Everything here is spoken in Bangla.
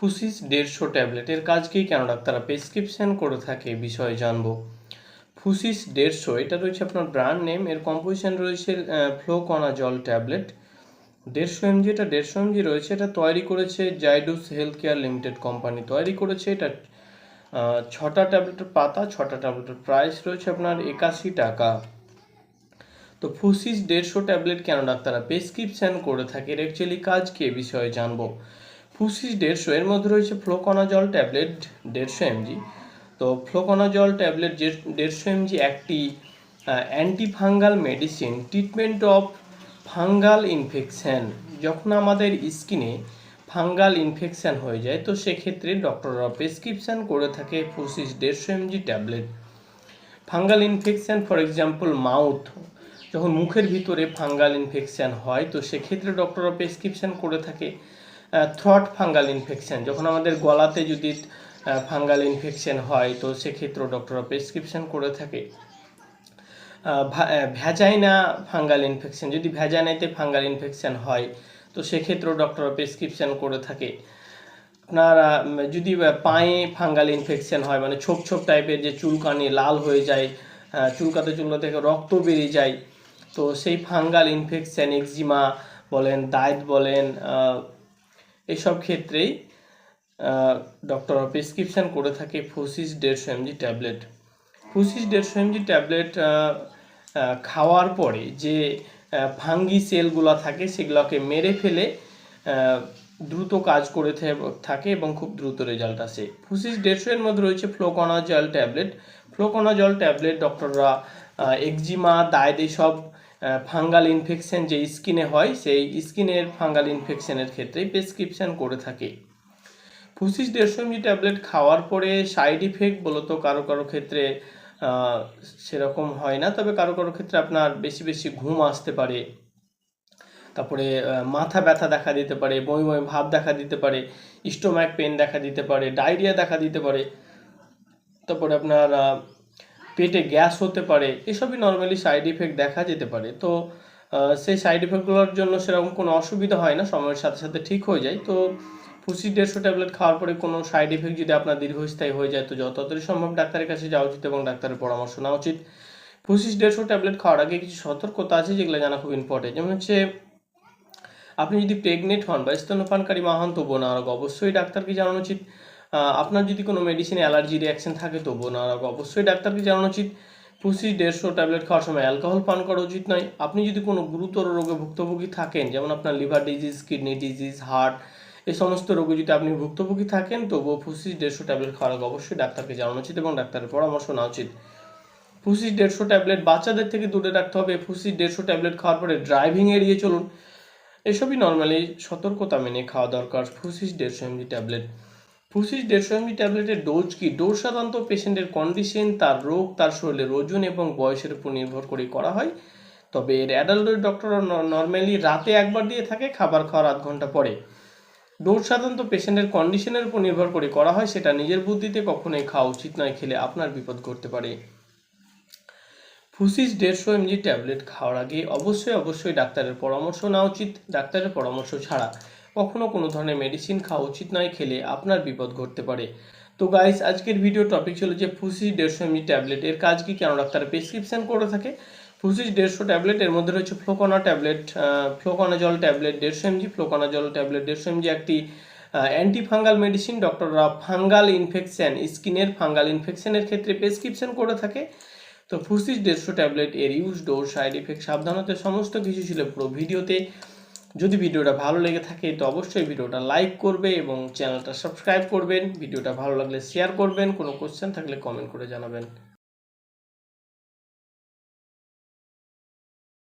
ফুসিস দেড়শো ট্যাবলেটের কাজ কি কেন ডাক্তাররা প্রেসক্রিপশান করে থাকে বিষয়ে জানব। ফুসিস দেড়শো, এটা রয়েছে আপনার ব্র্যান্ড নেম, এর কম্পোজিশন রয়েছে ফ্লোকনা জল ট্যাবলেট। দেড়শো এমজি, এটা দেড়শো এমজি রয়েছে, এটা তৈরি করেছে Zydus health care limited company. তৈরি করেছে এটা ছটা ট্যাবলেটের পাতা, ছটা ট্যাবলেটের প্রাইস রয়েছে আপনার একাশি টাকা। তো ফুসিস দেড়শো ট্যাবলেট কেন ডাক্তাররা প্রেসক্রিপশান করে থাকে, এর অ্যাকচুয়ালি কাজ কি এ বিষয়ে জানব। ফুসিস দেড়শো, এর মধ্যে রয়েছে ফ্লোকনাজল ট্যাবলেট দেড়শো এমজি। তো ফ্লোকনাজল ট্যাবলেট দেড়শো এমজি একটি antifungal medicine treatment of fungal infection যখন আমাদের স্কিনে ফাঙ্গাল ইনফেকশান হয়ে যায়, তো সেক্ষেত্রে ডক্টররা প্রেসক্রিপশান করে থাকে ফুসিস দেড়শো MG tablet. Fungal infection for example mouth যখন মুখের ভিতরে ফাঙ্গাল ইনফেকশান হয়, তো সেক্ষেত্রে ডক্টররা প্রেসক্রিপশান করে থাকে। থ্রট ফাঙ্গাল ইনফেকশান যখন আমাদের গলাতে যদি ফাঙ্গাল ইনফেকশন হয়, তো সেক্ষেত্রেও ডক্টররা প্রেসক্রিপশন করে থাকে। ভ্যাজাইনা ফাঙ্গাল ইনফেকশন যদি ভ্যাজাইনাতে ফাঙ্গাল ইনফেকশন হয়, তো সেক্ষেত্রেও ডক্টররা প্রেসক্রিপশন করে থাকে। আপনার যদি পায়ে ফাঙ্গাল ইনফেকশন হয় মানে ছোপ ছোপ টাইপের যে চুলকানি লাল হয়ে যায় চুলকাতে চুলকাতে থেকে রক্ত বেরিয়ে যায়, তো সেই ফাঙ্গাল ইনফেকশন এক্সিমা বলেন, দায়ত বলেন এইসব ক্ষেত্রেই ডক্টর প্রেসক্রিপশন করে থাকে ফুসিস দেড়শো এমজি ট্যাবলেট ফুসিস দেড়শো এমজি ট্যাবলেট খাওয়ার পরে যে ফাঙ্গি সেলগুলো থাকে সেগুলোকে মেরে ফেলে দ্রুত কাজ করে থাকে এবং খুব দ্রুত রেজাল্ট আসে। ফুসিস দেড়শো এর মধ্যে রয়েছে ফ্লোকনাজল ট্যাবলেট ফ্লোকনাজল ট্যাবলেট ডক্টররা এক্সিমা দায়েদ এইসব ফাঙ্গাল ইনফেকশন যে স্কিনে হয়, সেই স্কিনের ফাঙ্গাল ইনফেকশনের ক্ষেত্রে প্রেসক্রিপশান করে থাকে। ফুসিস দেড়শো এমজি ট্যাবলেট খাওয়ার পরে সাইড ইফেক্ট বলতো কারও কারও ক্ষেত্রে সেরকম হয় না, তবে কারও কারও ক্ষেত্রে আপনার বেশি বেশি ঘুম আসতে পারে। তারপরে মাথা ব্যথা দেখা দিতে পারে, বমি বমি ভাব দেখা দিতে পারে স্টোম্যাক পেন দেখা দিতে পারে, ডায়রিয়া দেখা দিতে পারে। তারপরে আপনার পেটে গ্যাস হতে পারে, এসবই নর্মালি সাইড ইফেক্ট দেখা যেতে পারে। তো সেই সাইড ইফেক্টগুলোর জন্য সেরকম কোনো অসুবিধা হয় না, সময়ের সাথে সাথে ঠিক হয়ে যায়। তো, ফুসি দেড়শো ট্যাবলেট খাওয়ার পরে কোনো সাইড ইফেক্ট যদি আপনার দীর্ঘস্থায়ী হয়ে যায়, তো যত তাড়াতাড়ি সম্ভব ডাক্তারের কাছে যাওয়া উচিত এবং ডাক্তারের পরামর্শ নেওয়া উচিত। ফুসিস দেড়শো ট্যাবলেট খাওয়ার আগে কিছু সতর্কতা আছে যেগুলো জানা খুব ইম্পর্টেন্ট যেমন হচ্ছে, আপনি যদি প্রেগনেন্ট হন বা স্তন্যপানকারী মা হন না, অবশ্যই ডাক্তারকে জানানো উচিত। আপনার যদি কোনো মেডিসিনে অ্যালার্জি রিয়াকশন থাকে, তবুও না অবশ্যই ডাক্তারকে জানানো উচিত। পুসি দেড়শো ট্যাবলেট খাওয়ার সময় অ্যালকোহল পান করা উচিত নয়। আপনি যদি কোনো গুরুতর রোগে ভুক্তভোগী থাকেন, যেমন আপনার liver disease kidney disease heart এই সমস্ত রোগে যদি আপনি ভুক্তভোগী থাকেন, তবুও ফুসিস দেড়শো ট্যাবলেট খাওয়ার আগে অবশ্যই ডাক্তারকে জানানো উচিত এবং ডাক্তারের পরামর্শ নেওয়া উচিত। ফুসিস দেড়শো ট্যাবলেট বাচ্চাদের থেকে দূরে রাখতে হবে। ফুসিস দেড়শো ট্যাবলেট খাওয়ার পরে ড্রাইভিং এড়িয়ে চলুন। এসবই নর্মালি সতর্কতা মেনে খাওয়া দরকার। ফুসিস দেড়শো এমজি ট্যাবলেট ফুসিস দেড়শো এমজি ট্যাবলেটের ডোজ কি? ডোজ সাধারণত পেশেন্টের কন্ডিশন তার রোগ, তার শরীরের ওজন এবং বয়সের উপর নির্ভর করে করা হয়। তবে এর অ্যাডাল্ট ডক্টররা নর্মালি রাতে একবার দিয়ে থাকে, খাবার খাওয়ার আধ ঘণ্টা পরে। ডোজ সাধারণত পেশেন্টের কন্ডিশনের উপর নির্ভর করে করা হয়, সেটা নিজের বুদ্ধিতে কখনোই খাওয়া উচিত নয়, খেলে আপনার বিপদ ঘটতে পারে। ফুসিস দেড়শো এমজি ট্যাবলেট খাওয়ার আগে অবশ্যই অবশ্যই ডাক্তারের পরামর্শ নেওয়া উচিত। ডাক্তারের পরামর্শ ছাড়া কখনো কোনো ধরনের মেডিসিন খাওয়া উচিত নয়, খেলে আপনার বিপদ ঘটতে পারে। তো গাইস আজকের ভিডিও টপিক ছিল যে ফুসিস দেড়শো এমজি ট্যাবলেট এর কাজ কি কেন ডাক্তার প্রেসক্রিপশন করে থাকে। ফুসিস দেড়শো ট্যাবলেট এর মধ্যে রয়েছে ফ্লোকনা ট্যাবলেট ফ্লোকনা জল ট্যাবলেট দেড়শো এমজি ফ্লোকনা জল ট্যাবলেট দেড়শো এমজি একটি অ্যান্টি ফাঙ্গাল মেডিসিন ডক্টররা ফাঙ্গাল ইনফেকশন স্কিনের ফাঙ্গাল ইনফেকশনের ক্ষেত্রে প্রেসক্রিপশন করে থাকে। তো ফুসিস দেড়শো ট্যাবলেট এর ইউজ ডোর সাইড ইফেক্ট সাবধানতা, সমস্ত কিছু ছিল পুরো ভিডিওতে যদি ভিডিওটা ভালো লেগে থাকে, তো অবশ্যই ভিডিওটা লাইক করবে এবং চ্যানেলটা সাবস্ক্রাইব করবেন। ভিডিওটা ভালো লাগলে শেয়ার করবেন। কোনো কোশ্চেন থাকলে কমেন্ট করে জানাবেন।